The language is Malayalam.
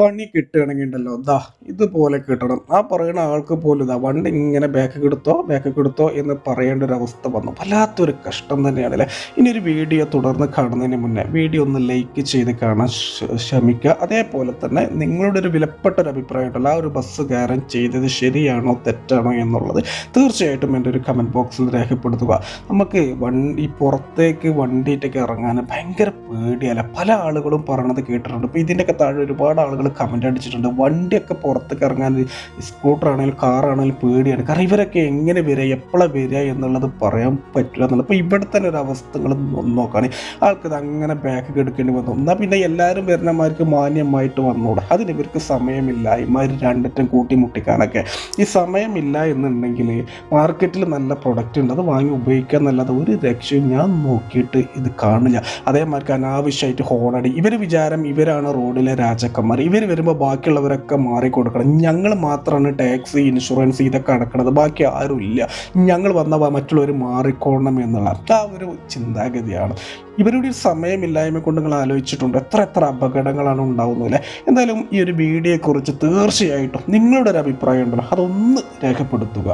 പണി കിട്ടുകയാണെങ്കിൽ ഉണ്ടല്ലോ ദാ ഇതുപോലെ കിട്ടണം. ആ പറയുന്ന ആൾക്ക് പോലും ഇതാ വണ്ടി ഇങ്ങനെ ബാക്ക് കൊടുത്തോ ബാക്ക് കൊടുത്തോ എന്ന് പറയേണ്ട ഒരു അവസ്ഥ വന്നു. വല്ലാത്തൊരു കഷ്ടം തന്നെയാണ് അല്ലേ? ഇനി ഒരു വീഡിയോ തുടർന്ന് കാണുന്നതിന് മുന്നേ വീഡിയോ ഒന്ന് ലൈക്ക് ചെയ്ത് കാണാൻ ശ്ര- ശ്രമിക്കുക. അതേപോലെ തന്നെ നിങ്ങളുടെ ഒരു വിലപ്പെട്ട ഒരു അഭിപ്രായം ഉണ്ടല്ലോ ആ ഒരു ബസ് കയറാൻ ചെയ്തത് ശരിയാണോ തെറ്റാണോ എന്നുള്ളത് തീർച്ചയായിട്ടും എന്റെ ഒരു കമന്റ് ബോക്സിൽ രേഖപ്പെടുത്തുക. നമുക്ക് വണ്ടി പുറത്തേക്ക് വണ്ടിയിട്ടൊക്കെ ഇറങ്ങാൻ ഭയങ്കര പേടിയല്ല പല ആളുകളും പറയണത് കേട്ടിട്ടുണ്ട്. ഇപ്പോൾ ഇതിന്റെയൊക്കെ താഴെ ഒരുപാട് ആളുകൾ കമന്റ് അടിച്ചിട്ടുണ്ട്. വണ്ടിയൊക്കെ പുറത്തേക്ക് ഇറങ്ങാൻ സ്കൂട്ടർ ആണെങ്കിലും കാറാണെങ്കിലും പേടിയാണ്. കാരണം ഇവരൊക്കെ എങ്ങനെ വരിക എപ്പോഴാണ് വരിക എന്നുള്ളത് പറയാൻ പറ്റില്ല എന്നുള്ളത്. അപ്പോൾ ഇവിടെ തന്നെ ഒരു അവസ്ഥകൾ നോക്കുകയാണ് ആൾക്കത് അങ്ങനെ ബാക്ക് എടുക്കേണ്ടി വന്നു. എന്നാൽ പിന്നെ എല്ലാവരും വരുന്നമാർക്ക് മാന്യമായിട്ട് വന്നൂടെ. അതിന് ഇവർക്ക് സമയമില്ല. ഇമാര് രണ്ടറ്റം കൂട്ടിമുട്ടിക്കാനൊക്കെ ഈ സമയമില്ല എന്നുണ്ടെങ്കിൽ മാർക്കറ്റിൽ നല്ല പ്രൊഡക്റ്റ് ഉണ്ട്. അത് വാങ്ങി ഉപയോഗിക്കുക എന്നല്ലാതെ ഒരു രക്ഷയും ഞാൻ നോക്കിയിട്ട് ഇത് കാണില്ല. അതേമാർക്ക് അനാവശ്യമായിട്ട് ഹോണടി ഇവർ വിചാരം ഇവരാണ് റോഡിലെ രാജാക്കന്മാർ ഇവർ വരുമ്പോൾ ബാക്കിയുള്ളവരൊക്കെ മാറിക്കൊടുക്കണം ഞങ്ങൾ മാത്രമാണ് ടാക്സ് ഇൻഷുറൻസ് ഇതൊക്കെ അടക്കണത്. ബാക്കി ആരും ഇല്ല. ഞങ്ങൾ വന്ന മറ്റുള്ളവർ മാറിക്കോണം എന്നുള്ള ആ ഒരു ചിന്താഗതിയാണ്. ഇവരുടെ ഒരു സമയമില്ലായ്മ കൊണ്ട് നിങ്ങൾ ആലോചിച്ചിട്ടുണ്ട്. എത്ര എത്ര അപകടങ്ങളാണ് ഉണ്ടാവുന്നത് അല്ലേ? എന്തായാലും ഈ ഒരു വീഡിയോയെക്കുറിച്ച് തീർച്ചയായിട്ടും നിങ്ങളുടെ ഒരു അഭിപ്രായം ഉണ്ടല്ലോ. അതൊന്ന് രേഖപ്പെടുത്തുക.